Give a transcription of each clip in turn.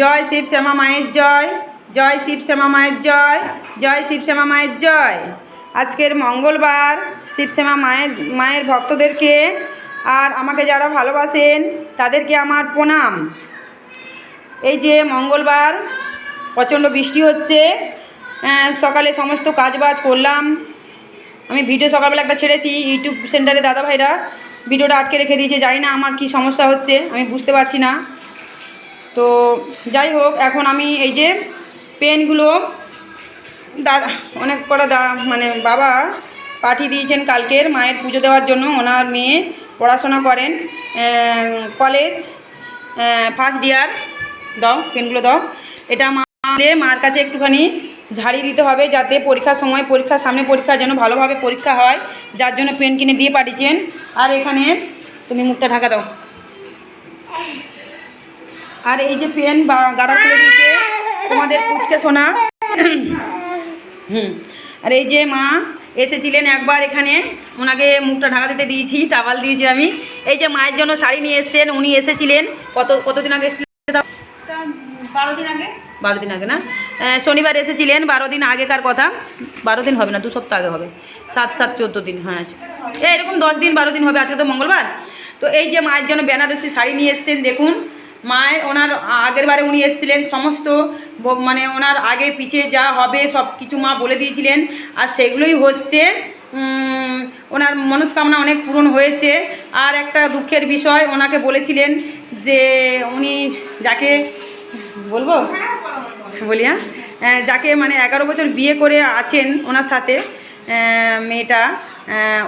জয় শিব শ্যামা মায়ের জয় জয় শিব শ্যামা মায়ের জয় জয় শিব শ্যামা মায়ের জয়। আজকের মঙ্গলবার শিব শ্যামা মায়ের মায়ের ভক্তদেরকে আর আমাকে যারা ভালোবাসেন তাদেরকে আমার প্রণাম। এই যে মঙ্গলবার, প্রচণ্ড বৃষ্টি হচ্ছে সকালে সমস্ত কাজবাজ করলাম। আমি ভিডিও সকালবেলা একটা ছেড়েছি, ইউটিউব সেন্টারে দাদাভাইরা ভিডিওটা আটকে রেখে দিয়েছে, জানি না আমার কি সমস্যা হচ্ছে, আমি বুঝতে পারছি না। তো যাই হোক, এখন আমি এই যে পেনগুলো দাদা অনেক কটা দা মানে বাবা পাঠিয়ে দিয়েছেন কালকের মায়ের পুজো দেওয়ার জন্য, ওনার মেয়ে পড়াশোনা করেন কলেজ ফার্স্ট ইয়ার দাও, পেনগুলো দাও। এটা মা মার কাছে একটুখানি ঝাড়ি দিতে হবে যাতে পরীক্ষার সময় পরীক্ষার সামনে পরীক্ষা যেন ভালোভাবে পরীক্ষা হয়, যার জন্য পেন কিনে দিয়ে পাঠিয়েছেন। আর এখানে তুমি মুখটা ঢাকা দাও। আর এই যে পেন বা গাড়া খুলে দিয়েছে তোমাদের পুচকে সোনা। হুম। আর এই যে মা এসেছিলেন একবার এখানে ওনাকে মুখটা ঢাকা দিতে দিয়েছি টাওয়াল দিয়েছি আমি। এই যে মায়ের জন্য শাড়ি নিয়ে এসেছেন উনি এসেছিলেন। কত কতদিন আগে এসেছিলেন বারো দিন আগে। বারো দিন আগে না? শনিবার এসেছিলেন বারো দিন আগেকার কথা। বারো দিন হবে না দু সপ্তাহ আগে হবে। সাত সাত চোদ্দ দিন হ্যাঁ। এই এরকম দশ দিন বারো দিন হবে আজকে তো মঙ্গলবার। তো এই যে মায়ের জন্য বেনারসি শাড়ি নিয়ে এসেছেন দেখুন। মায়ের ওনার আগের বারে উনি এসেছিলেন, সমস্ত মানে ওনার আগে পিছে যা হবে সব কিছু মা বলে দিয়েছিলেন। আর সেগুলোই হচ্ছে ওনার মনস্কামনা অনেক পূরণ হয়েছে। আর একটা দুঃখের বিষয়, ওনাকে বলেছিলেন যে উনি যাকে, বলব? বলি হ্যাঁ? যাকে মানে এগারো বছর বিয়ে করে আছেন ওনার সাথে মেয়েটা।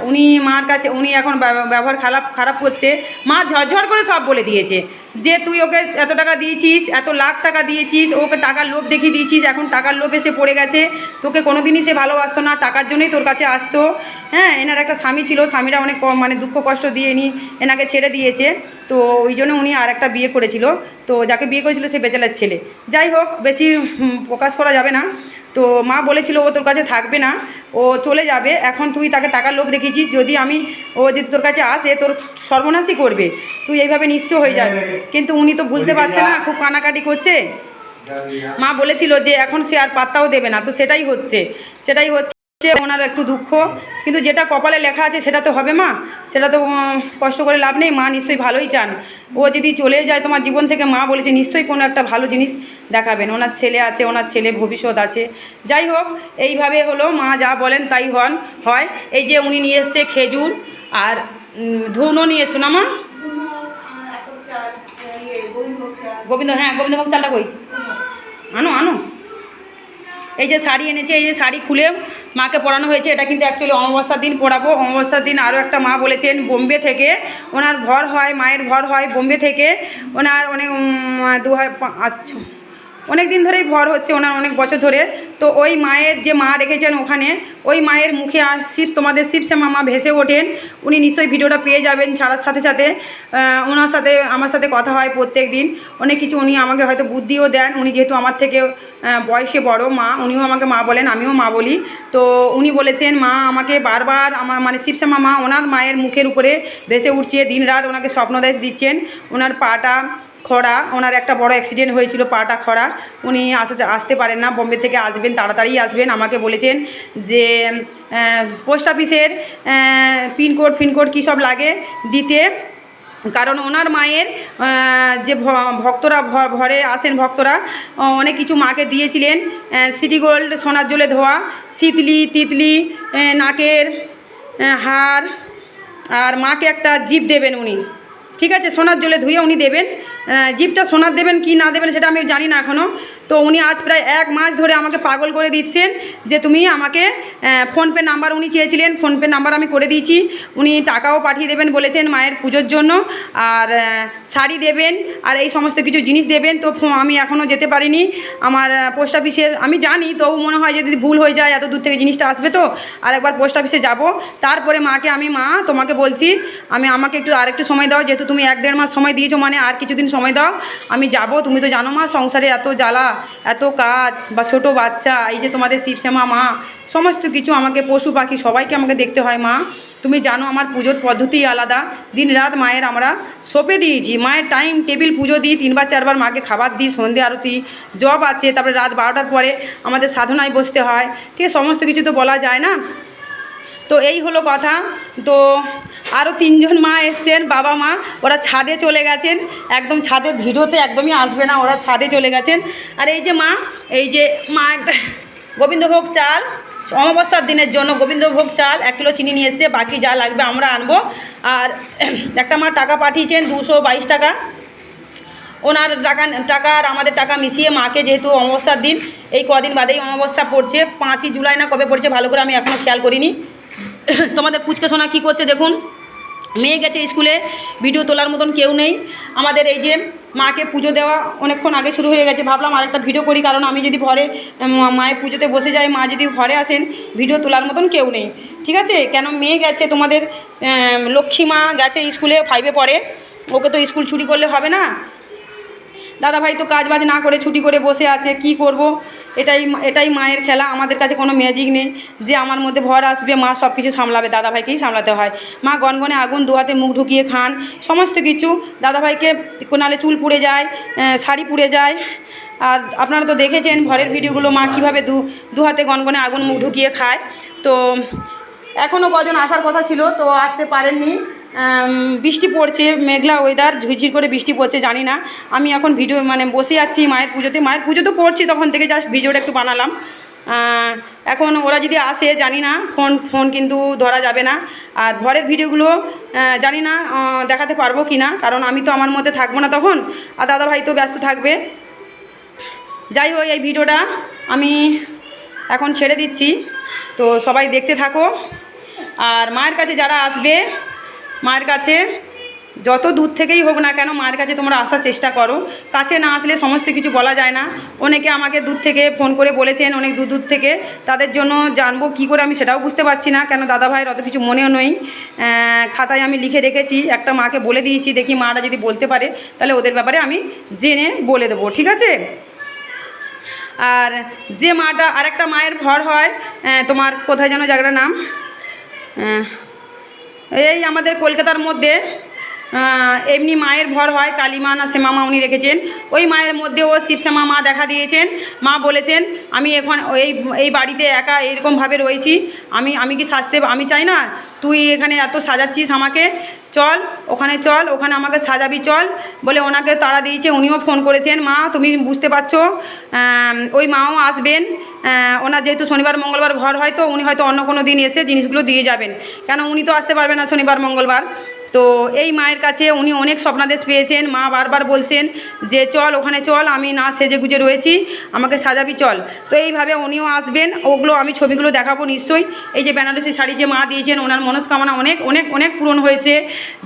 উনি মার কাছে, উনি এখন ব্যব- ব্যবহার খারাপ খারাপ করছে। মা ঝরঝর করে সব বলে দিয়েছে যে, তুই ওকে এত টাকা দিয়েছিস, এত লাখ টাকা দিয়েছিস ওকে টাকার লোভ দেখিয়ে দিয়েছিস, এখন টাকার লোভে সে পড়ে গেছে। তোকে কোনো দিনই সে ভালোবাসতো না, টাকার জন্যই তোর কাছে আসতো। হ্যাঁ এনার একটা স্বামী ছিল, স্বামীরা অনেক মানে দুঃখ কষ্ট দিয়ে এনি এনাকে ছেড়ে দিয়েছে। তো ওই জন্য উনি আর একটা বিয়ে করেছিল। তো যাকে বিয়ে করেছিল সে বেচালার ছেলে। যাই হোক, বেশি প্রকাশ করা যাবে না। তো মা বলেছিল ও তোর কাছে থাকবে না ও চলে যাবে। এখন তুই তাকে টাকার লোভ দেখিয়েছিস যদি আমি ও যদি তোর কাছে আসে তোর সর্বনাশই করবে। তুই এইভাবে নিশ্চয় হয়ে যাবে। কিন্তু উনি তো ভুলতে পারছে না খুব কানাকাটি করছে। মা বলেছিল যে এখন সে আর পাত্তাও দেবে না। তো সেটাই হচ্ছে। সেটাই হচ্ছে ওনার একটু দুঃখ। কিন্তু যেটা কপালে লেখা আছে সেটা তো হবে মা। সেটা তো কষ্ট করে লাভ নেই। মা নিশ্চয়ই ভালোই চান। ও যদি চলে যায় তোমার জীবন থেকে মা বলেছে নিশ্চয়ই কোনো একটা ভালো জিনিস দেখাবেন। ওনার ছেলে আছে ওনার ছেলে ভবিষ্যৎ আছে। যাই হোক এইভাবে হলো। মা যা বলেন তাই হন হয়। এই যে উনি নিয়ে এসছে খেজুর আর ধুনো নিয়ে এসছো না মা। গোবিন্দ হ্যাঁ গোবিন্দভোগ চালটা কই? আনো আনো। এই যে শাড়ি এনেছে, এই যে শাড়ি খুলে মাকে পরানো হয়েছে, এটা কিন্তু অ্যাকচুয়ালি অমাবস্যার দিন পরাবো। অমাবস্যার দিন আরও একটা মা বলেছেন, বোম্বে থেকে। ওনার ভর হয়, মায়ের ভর হয় বোম্বে থেকে। ওনার অনেক দু হাজার অনেক দিন ধরেই ভর হচ্ছে ওনার অনেক বছর ধরে। তো ওই মায়ের যে মা রেখেছেন ওখানে, ওই মায়ের মুখে শিব তোমাদের শিবশ্যামা মা ভেসে ওঠেন। উনি নিশ্চয়ই ভিডিওটা পেয়ে যাবেন ছাড়ার সাথে সাথে। ওনার সাথে, আমার সাথে কথা হয় প্রত্যেক দিন। অনেক কিছু উনি আমাকে হয়তো বুদ্ধিও দেন। উনি যেহেতু আমার থেকে বয়সে বড় মা, উনিও আমাকে মা বলেন, আমিও মা বলি। তো উনি বলেছেন, মা, আমাকে বারবার আমার মানে শিবশ্যামা মা ওনার মায়ের মুখের উপরে ভেসে উঠছে দিন রাত ওনাকে স্বপ্নদেশ দিচ্ছেন। ওনার পাটা খরা, ওনার একটা বড় অ্যাক্সিডেন্ট হয়েছিল, পাটা খরা। উনি আসতে আসতে পারেন না, বোম্বে থেকে আসবেন, তাড়াতাড়ি আসবেন। আমাকে বলেছেন যে পোস্ট অফিসের পিনকোড ফিনকোড কী সব লাগে দিতে। কারণ ওনার মায়ের যে ভক্তরা ঘরে আসেন ভক্তরা অনেক কিছু মাকে দিয়েছিলেন। সিটি গোল্ড সোনার জলে ধোয়া শীতলি তিতলি নাকের হার, আর মাকে একটা জিপ দেবেন উনি। ঠিক আছে, সোনার জলে ধুয়ে উনি দেবেন। জিপটা সোনার দেবেন কি না দেবেন সেটা আমি জানি না এখনও তো উনি আজ প্রায় এক মাস ধরে আমাকে পাগল করে দিচ্ছেন যে তুমি আমাকে ফোনপে নাম্বার উনি চেয়েছিলেন, ফোনপে নাম্বার আমি করে দিয়েছি। উনি টাকাও পাঠিয়ে দেবেন বলেছেন মায়ের পুজোর জন্য, আর শাড়ি দেবেন, আর এই সমস্ত কিছু জিনিস দেবেন। তো আমি এখনও যেতে পারিনি। আমার পোস্ট অফিসের, আমি জানি, তবু মনে হয় যদি ভুল হয়ে যায়, এত দূর থেকে জিনিসটা আসবে তো, আর একবার পোস্ট অফিসে যাব। তারপরে মাকে আমি, মা, তোমাকে বলছি, আমি, আমাকে একটু আরেকটু সময় দাও, যেহেতু তুমি এক দেড় মাস সময় দিয়েছ মানে আর কিছুদিন সময় দাও। আমি যাব, তুমি তো জানো মা, সংসারে এত জ্বালা, এত কাজ, বা ছোট বাচ্চা, এই যে তোমাদের শিবশ্যামা মা, সমস্ত কিছু আমাকে পশু পাখি সবাইকে আমাকে দেখতে হয় মা। তুমি জানো আমার পুজোর পদ্ধতি আলাদা। দিন রাত মায়ের আমরা সঁপে দিয়েছি। মায়ের টাইম টেবিল পুজো দিই, তিনবার, চারবার মাকে খাবার দিই, সন্ধে আরতি, জব আছে, তারপরে রাত বারোটার পরে আমাদের সাধনায় বসতে হয়। ঠিক সমস্ত কিছু তো বলা যায় না? তো এই হলো কথা। তো আরও তিনজন মা এসছেন, বাবা মা, ওরা ছাদে চলে গেছেন। একদম ছাদে ভিডিওতে একদমই আসবে না, ওরা ছাদে চলে গেছেন। আর এই যে মা, এই যে মা একটা গোবিন্দভোগ চাল, অমাবস্যার দিনের জন্য গোবিন্দভোগ চাল, এক কিলো চিনি নিয়ে এসছে, বাকি যা লাগবে আমরা আনব। আর একটা মা টাকা পাঠিয়েছেন, দুশো টাকা। ওনার টাকা টাকা আর আমাদের টাকা মিশিয়ে মাকে যেহেতু অমাবস্যার দিন, এই কদিন বাদেই অমাবস্যা পড়ছে, পাঁচই জুলাই না কবে পড়ছে ভালো করে আমি এখনও খেয়াল করিনি। তোমাদের পুচকে সোনা কী করছে দেখুন। মেয়ে গেছে স্কুলে ভিডিও তোলার মতন কেউ নেই। আমাদের এই যে মাকে পুজো দেওয়া অনেকক্ষণ আগে শুরু হয়ে গেছে, ভাবলাম আরেকটা ভিডিও করি, কারণ আমি যদি ঘরে মায়ের পুজোতে বসে যাই, মা যদি ঘরে আসেন ভিডিও তোলার মতন কেউ নেই। ঠিক আছে? কেন মেয়ে গেছে, তোমাদের লক্ষ্মী মা গেছে স্কুলে ফাইভে পড়ে, ওকে তো স্কুল ছুটি করলে হবে না। দাদা ভাই তো কাজ বাজ না করে ছুটি করে বসে আছে, কি করব? এটাই এটাই মায়ের খেলা, আমাদের কাছে কোনো ম্যাজিক নেই। যে আমার মধ্যে ভর আসবে, মা সব কিছু সামলাবে দাদা ভাইকেই সামলাতে হয়। মা গনগনে আগুন দুহাতে মুখ ঢুকিয়ে খান, সমস্ত কিছু। দাদা ভাইকে নালে চুল পুড়ে যায় শাড়ি পুড়ে যায়। আর আপনারা তো দেখেছেন ঘরের ভিডিওগুলো, মা কীভাবে দু দু হাতে গনগনে আগুন মুখ ঢুকিয়ে খায়। তো এখনও কজন আসার কথা ছিল, তো আসতে পারেননি। বৃষ্টি পড়ছে, মেঘলা ওয়েদার ঝুরঝির করে বৃষ্টি পড়ছে, জানি না। আমি এখন ভিডিও মানে বসে আছি মায়ের পুজোতে। মায়ের পুজো তো করছি, তখন থেকে জাস্ট ভিডিওটা একটু বানালাম। এখন ওরা যদি আসে, জানি না ফোন ফোন কিন্তু ধরা যাবে না। আর ঘরের ভিডিওগুলো জানি না দেখাতে পারব কি না কারণ আমি তো আমার মধ্যে থাকব না তখন। আর দাদা ভাই তো ব্যস্ত থাকবে। যাই হোক, এই ভিডিওটা আমি এখন ছেড়ে দিচ্ছি। তো সবাই দেখতে থাকো। আর মায়ের কাছে যারা আসবে মায়ের কাছে, যত দূর থেকেই হোক না কেন মায়ের কাছে তোমরা আসার চেষ্টা করো। কাছে না আসলে সমস্ত কিছু বলা যায় না। অনেকে আমাকে দূর থেকে ফোন করে বলেছেন, অনেক দূর দূর থেকে। তাদের জন্য জানব কি করে আমি সেটাও বুঝতে পারছি না। কেন দাদা ভাইয়ের অত কিছু মনেও নেই। খাতায় আমি লিখে রেখেছি, একটা মাকে বলে দিয়েছি, দেখি মারা যদি বলতে পারে, তাহলে ওদের ব্যাপারে আমি জেনে বলে দেবো, ঠিক আছে? আর যে মাটা, আরেকটা মায়ের ভর হয় তোমার কোথায় যেন জায়গাটার নাম? এই আমাদের কলকাতার মধ্যে এমনি মায়ের ভর হয়, কালীমা না শ্যামা মা উনি রেখেছেন। ওই মায়ের মধ্যে ও শিবশ্যামা মা দেখা দিয়েছেন। মা বলেছেন, আমি এখন এই এই বাড়িতে একা এরকমভাবে রয়েছি। আমি আমি কি সাজতে, আমি চাই না? তুই এখানে এত সাজাচ্ছিস আমাকে। চল, ওখানে চল, ওখানে আমাকে সাজাবি, চল। বলে ওনাকে তাড়া দিয়েছে, উনিও ফোন করেছেন, মা, তুমি বুঝতে পারছ ওই মাও আসবেন। ওনার যেহেতু শনিবার, মঙ্গলবার ঘর হয় তো, উনি হয়তো অন্য কোনো দিন এসে জিনিসগুলো দিয়ে যাবেন। কেন, উনি তো আসতে পারবেন না শনিবার, মঙ্গলবার। তো এই মায়ের কাছে উনি অনেক স্বপ্নাদেশ পেয়েছেন। মা বারবার বলছেন যে, চল, ওখানে চল, আমি না সেজে গুজে রয়েছি, আমাকে সাজাবি, চল। তো এইভাবে উনিও আসবেন। ওগুলো আমি ছবিগুলো দেখাবো নিশ্চয়ই। এই যে বেনারসি শাড়ি যে মা দিয়েছেন, ওনার মনস্কামনা অনেক অনেক অনেক পূরণ হয়েছে।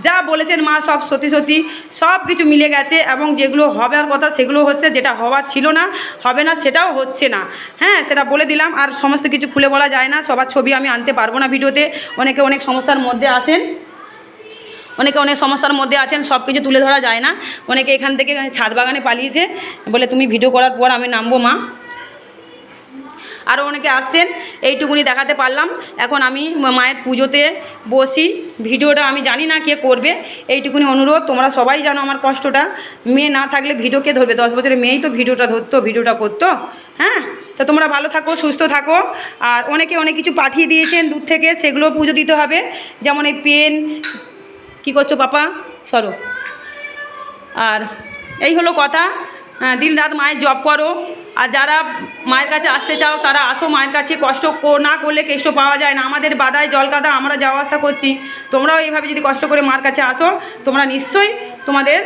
যা বলেছেন মা, সব সত্যি সত্যি, সব কিছু মিলে গেছে এবং যেগুলো হবার কথা, সেগুলো হচ্ছে যেটা হওয়ার ছিল না, হবে না, সেটাও হচ্ছে না। হ্যাঁ সেটা বলে দিলাম, আর সমস্ত কিছু খুলে বলা যায় না। সবার ছবি আমি আনতে পারব না ভিডিওতে। অনেকে অনেক সমস্যার মধ্যে আসেন। অনেকে অনেক সমস্যার মধ্যে আছেন সব কিছু তুলে ধরা যায় না। অনেকে এখান থেকে ছাদ বাগানে পালিয়েছে, বলে তুমি ভিডিও করার পর আমি নামবো মা। আরও অনেকে আসছেন, এইটুকুনি দেখাতে পারলাম। এখন আমি মায়ের পুজোতে বসি, ভিডিওটা আমি জানি না কে করবে। এইটুকুনি অনুরোধ, তোমরা সবাই জানো আমার কষ্টটা। মেয়ে না থাকলে ভিডিও কে ধরবে? দশ বছরের মেয়েই তো ভিডিওটা ধরতো, ভিডিওটা করতো হ্যাঁ? তো তোমরা ভালো থাকো, সুস্থ থাকো। আর অনেকে অনেক কিছু পাঠিয়ে দিয়েছেন দূর থেকে সেগুলো পুজো দিতে হবে। যেমন এই পেন কী করছ পাপা? সরো। আর এই হলো কথা। হ্যাঁ, দিন রাত মায়ের জব করো। আর যারা মায়ের কাছে আসতে চাও তারা আসো মায়ের কাছে। কষ্ট না করলে কেষ্ট পাওয়া যায় না। আমাদের বাদায় জল কাদা আমরা যাওয়া আসা করছি। তোমরাও এইভাবে যদি কষ্ট করে মার কাছে আসো তোমরা নিশ্চয়ই তোমাদের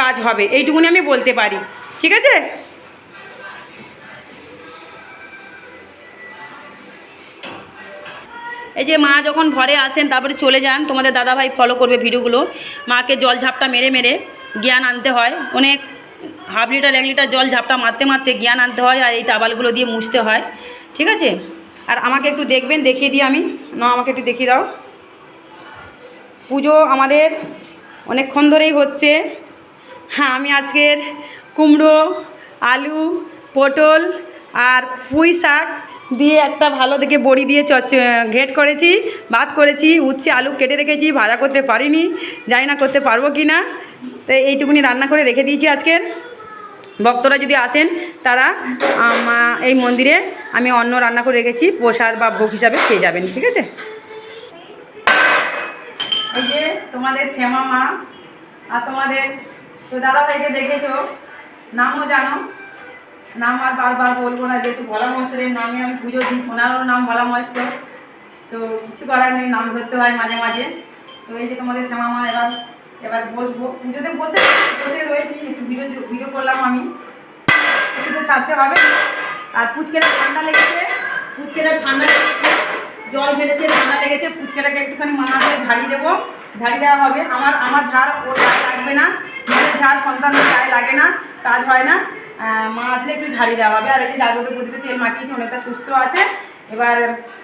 কাজ হবে। এইটুকুনি আমি বলতে পারি। ঠিক আছে? এই যে মা যখন ঘরে আসেন, তারপরে চলে যান, তোমাদের দাদাভাই ফলো করবে ভিডিওগুলো। মাকে জল ঝাপটা মেরে মেরে জ্ঞান আনতে হয়। অনেক হাফ লিটার এক লিটার জল ঝাপটা মারতে মারতে জ্ঞান আনতে হয় আর এই টাবালগুলো দিয়ে মুছতে হয়। ঠিক আছে? আর আমাকে একটু দেখবেন, দেখিয়ে দিই আমি। না আমাকে একটু দেখিয়ে দাও। পুজো আমাদের অনেকক্ষণ ধরেই হচ্ছে। হ্যাঁ আমি আজকের কুমড়ো, আলু, পটল আর পুঁই শাক দিয়ে একটা ভালো দেখে বড়ি দিয়ে চচ ঘেট করেছি, ভাত করেছি, উচ্ছে, আলু কেটে রেখেছি, ভাজা করতে পারিনি, জানি না করতে পারব কি না। তো এইটুকুনি রান্না করে রেখে দিয়েছি আজকের ভক্তরা যদি আসেন, তারা এই মন্দিরে আমি অন্ন রান্না করে রেখেছি, প্রসাদ বা ভোগ হিসাবে খেয়ে যাবেন, ঠিক আছে? এই যে তোমাদের শ্যামা মা আর তোমাদের তো দাদা ভাইকে দেখেছ, নামও জানো। নাম আর বারবার বলব না, যেহেতু ভোলা মহেশ্বরের নামে আমি পুজো দিই, ওনারও নাম ভোলা মহেশ্বর তো কিছু করার নেই, নাম ধরতে হয় মাঝে মাঝে। তো এই যে তোমাদের শ্যামা মা, এবার এবার বসবো। পুজোতে বসে বসে রয়েছি, একটু ভিডিও ভিডিও করলাম আমি। কিছু তো ছাড়তে হবে। আর পুচকেরা ঠান্ডা লেগেছে, পুচকেরা ঠান্ডা লেগেছে, জল ফেলেছে ঠান্ডা লেগেছে পুচকেটাকে একটুখানি দিয়ে ঝাড়িয়ে দেবো। ঝাড়ি দেওয়া হবে। আমার আমার ঝাড় ওর গায়ে লাগবে না। মেয়ের ঝাড় সন্তানের গায়ে লাগে না, কাজ হয় না। মা আসলে একটু ঝাড়ি দেওয়া হবে। আর এই যে বুঝবে প্রদীপে তেল মাখিয়েছি, অনেকটা সুস্থ আছে। এবার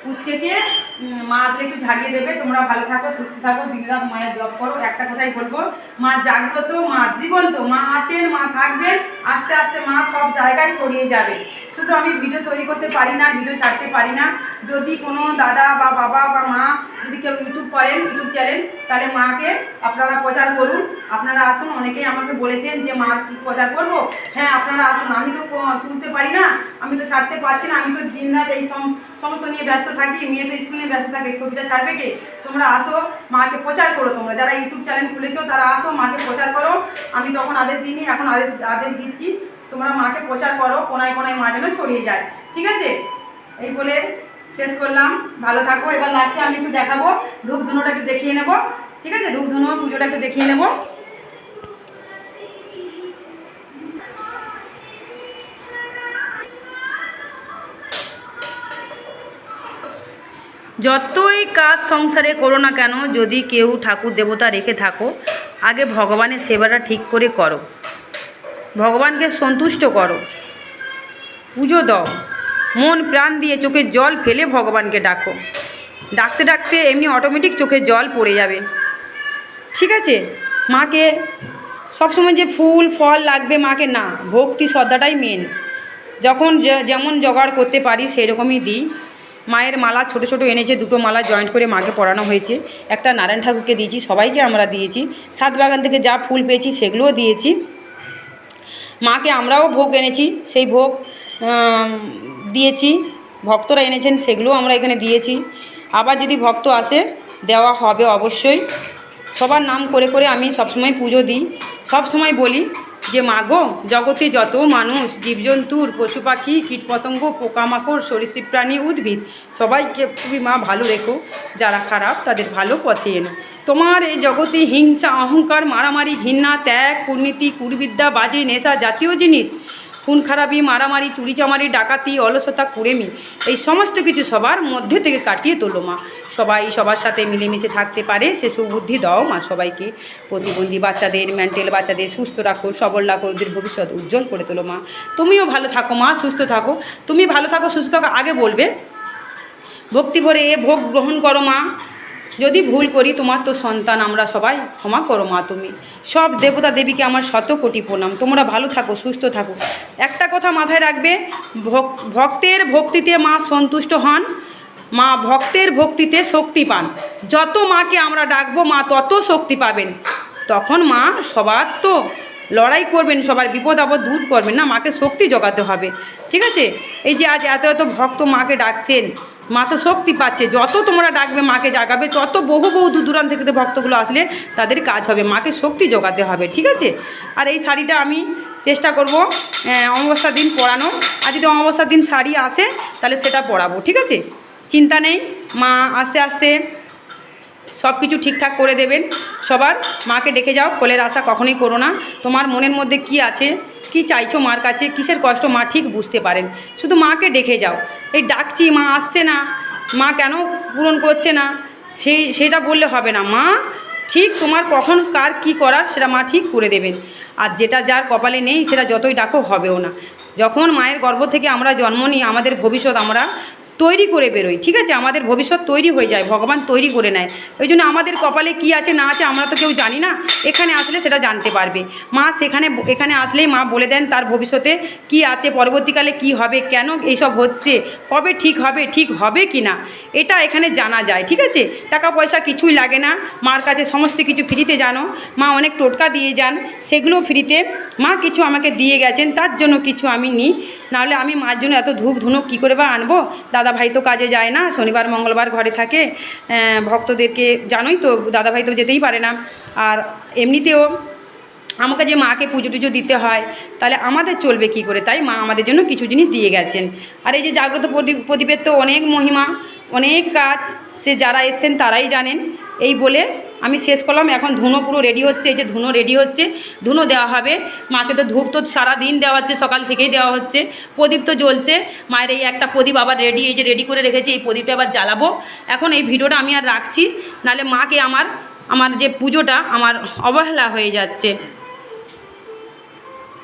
পুচকেকে উম, মা আসলে একটু ঝাড়িয়ে দেবে। তোমরা ভালো থাকো সুস্থ থাকো। দিনরাত মায়ের জব করো। একটা কথাই বলব মা জাগ্রত মা জীবন্ত মা আছেন মা থাকবেন। আস্তে আস্তে মা সব জায়গায় ছড়িয়ে যাবে। শুধু আমি ভিডিও তৈরি করতে পারি না ভিডিও ছাড়তে পারি না। যদি কোনো দাদা বা বাবা বা মা যদি কেউ ইউটিউব করেন ইউটিউব চ্যানেল তাহলে মাকে আপনারা প্রচার করুন। আপনারা আসুন অনেকেই আমাকে বলেছেন যে মা প্রচার করব? হ্যাঁ আপনারা আসুন। আমি তো তুলতে পারি না আমি তো ছাড়তে পারছি না আমি তো দিন রাত এই সম- সমস্ত নিয়ে ব্যস্ত থাকি মেয়ে তো স্কুল নিয়ে ব্যস্ত থাকে, ছবিটা ছাড়বে কে? তোমরা আসো, মাকে প্রচার করো তোমরা। যারা ইউটিউব চ্যানেল খুলেছো, তারা আসো, মাকে প্রচার করো। আমি তখন আদেশ দিইনি, এখন আদেশ আদেশ দিচ্ছি। তোমরা মাকে প্রচার করো, কোনায় কোনায় মা যেন ছড়িয়ে যায়। ঠিক আছে? এই বলে শেষ করলাম। ভালো থাকো। এবার লাস্টে আমি একটু দেখাবো ধূপ ধুনোটা একটু দেখিয়ে নেব। ঠিক আছে? ধূপ ধুনো পুজোটা একটু দেখিয়ে নেব। যতই কাজ সংসারে করো না কেন, যদি কেউ ঠাকুর দেবতা রেখে থাকো, আগে ভগবানের সেবাটা ঠিক করে করো। ভগবানকে সন্তুষ্ট করো। পুজো দাও। মন প্রাণ দিয়ে চোখে জল ফেলে ভগবানকে ডাকো। ডাকতে ডাকতে এমনি অটোমেটিক চোখে জল পড়ে যাবে। ঠিক আছে? মাকে সবসময় যে ফুল, ফল লাগবে মাকে না, ভক্তি শ্রদ্ধাটাই মেন যখন যেমন জোগাড় করতে পারি, সেরকমই দিই। মায়ের মালা, ছোট ছোট এনেছে, দুটো মালা জয়েন্ট করে মাকে পরানো হয়েছে। একটা নারায়ণ ঠাকুরকে দিয়েছি, সবাইকে আমরা দিয়েছি। ছাদ বাগান থেকে যা ফুল পেয়েছি সেগুলোও দিয়েছি। মাকে আমরাও ভোগ এনেছি, সেই ভোগ দিয়েছি। ভক্তরা এনেছেন, সেগুলোও আমরা এখানে দিয়েছি। আবার যদি ভক্ত আসে, দেওয়া হবে অবশ্যই। সবার নাম করে করে আমি সবসময় পুজো দিই। সবসময় বলি যে মা গো জগতে যত মানুষ, জীবজন্তুর, পশু পাখি, কীটপতঙ্গ, পোকামাকড়, সরীসৃপ প্রাণী, উদ্ভিদ, সবাইকে তুমি মা ভালো রেখো। যারা খারাপ, তাদের ভালো পথে এনো। তোমার এই জগতে হিংসা, অহংকার, মারামারি, ঘৃণা, ত্যাগ, কুর্নীতি, কুরবিদ্যা, বাজে, নেশা জাতীয় জিনিস খুন খারাপি, মারামারি চুরিচামারি ডাকাতি, অলসতা, কুড়েমি, এই সমস্ত কিছু সবার মধ্যে থেকে কাটিয়ে তোলো মা। সবাই সবার সাথে মিলেমিশে থাকতে পারে, সে সুবুদ্ধি দাও মা সবাইকে। প্রতিবন্ধী বাচ্চাদের, মেন্টাল বাচ্চাদের সুস্থ রাখো, সবল রাখো, ওদের ভবিষ্যৎ উজ্জ্বল করে তোলো মা। তুমিও ভালো থাকো মা, সুস্থ থাকো। তুমি ভালো থাকো, সুস্থ থাকো, আগে বলবে, ভক্তি ভরে এ ভোগ গ্রহণ করো মা। যদি ভুল করি, তোমার তো সন্তান, আমরা সবাই ক্ষমা করো মা তুমি। সব দেবতা দেবীকে আমার শত কোটি প্রণাম। তোমরা ভালো থাকো, সুস্থ থাকো। একটা কথা মাথায় রাখবে ভক্তের ভক্তিতে মা সন্তুষ্ট হন। মা ভক্তের ভক্তিতে শক্তি পান। যত মাকে আমরা ডাকবো, মা তত শক্তি পাবেন। তখন মা সবার তো লড়াই করবেন, সবার বিপদ আপদ দূর করবেন। না, মাকে শক্তি জোগাতে হবে। ঠিক আছে? এই যে আজ এত এত ভক্ত মাকে ডাকছেন, মা তো শক্তি পাচ্ছে। যত তোমরা ডাকবে, মাকে জাগাবে, তত বহু বহু দূর দূরান্ত থেকে ভক্তগুলো আসলে তাদের কাজ হবে। মাকে শক্তি জোগাতে হবে। ঠিক আছে? আর এই শাড়িটা আমি চেষ্টা করব অমাবস্যার দিন পরানো। আর যদি অমাবস্যার দিন শাড়ি আসে, তাহলে সেটা পরাবো। ঠিক আছে? চিন্তা নেই। মা আস্তে আস্তে সব কিছু ঠিকঠাক করে দেবেন। সবার মাকে ডেকে যাও, ফলের আশা কখনোই করো না। তোমার মনের মধ্যে কি আছে? কি চাইছো মার কাছে? কিসের কষ্ট? মা ঠিক বুঝতে পারেন। শুধু মাকে ডেকে যাও। এই ডাকছি, মা আসছে না। মা কেন পূরণ করছে না? সেই, সেটা বললে হবে না। মা ঠিক তোমার কখন কার কি করার, সেটা মা ঠিক করে দেবেন। আর যেটা যার কপালে নেই, সেটা যতই ডাকো হবেও না। যখন মায়ের গর্ভ থেকে আমরা জন্ম নিই, আমাদের ভবিষ্যৎ আমরা তৈরি করে বেরোই, ঠিক আছে? আমাদের ভবিষ্যৎ তৈরি হয়ে যায়, ভগবান তৈরি করে নেয়। ওই জন্য আমাদের কপালে কি আছে, না আছে, আমরা তো কেউ জানি না। এখানে আসলে সেটা জানতে পারবে। মা সেখানে, এখানে আসলেই মা বলে দেন তার ভবিষ্যতে কি আছে, পরবর্তীকালে কি হবে, কেন এইসব হচ্ছে, কবে ঠিক হবে ঠিক হবে কি না, এটা এখানে জানা যায়, ঠিক আছে? টাকা পয়সা কিছুই লাগে না। মার কাছে সমস্ত কিছু ফ্রিতে জানো। মা অনেক টোটকা দিয়ে যান, সেগুলো ফ্রিতে। মা কিছু আমাকে দিয়ে গেছেন, তার জন্য কিছু আমি নিই নাহলে আমি মার জন্য এত ধূপ ধুনুক কী করে বা আনব? দাদা ভাই তো কাজে যায় না, শনিবার, মঙ্গলবার ঘরে থাকে ভক্তদেরকে জানোই তো দাদা ভাই তো যেতেই পারে না। আর এমনিতেও আমাকে যে মাকে পুজো টুজো দিতে হয়, তাহলে আমাদের চলবে কি করে? তাই মা আমাদের জন্য কিছু জিনিস দিয়ে গেছেন। আর এই যে জাগ্রত প্রদীপের তো অনেক মহিমা, অনেক কাজ, সে যারা এসছেন তারাই জানেন। এই বলে আমি শেষ করলাম, এখন ধুনো পুরো রেডি হচ্ছে, এই যে ধুনো রেডি হচ্ছে, ধুনো দেওয়া হবে। মাকে তো ধূপ তো সারাদিন দেওয়া হচ্ছে, সকাল থেকেই দেওয়া হচ্ছে। প্রদীপ তো জ্বলছে, মায়ের এই একটা প্রদীপ আবার রেডি এই যে রেডি করে রেখেছি, এই প্রদীপটা আবার জ্বালাবো। এখন এই ভিডিওটা আমি আর রাখছি, নাহলে মাকে আমার আমার যে পুজোটা, আমার অবহেলা হয়ে যাচ্ছে।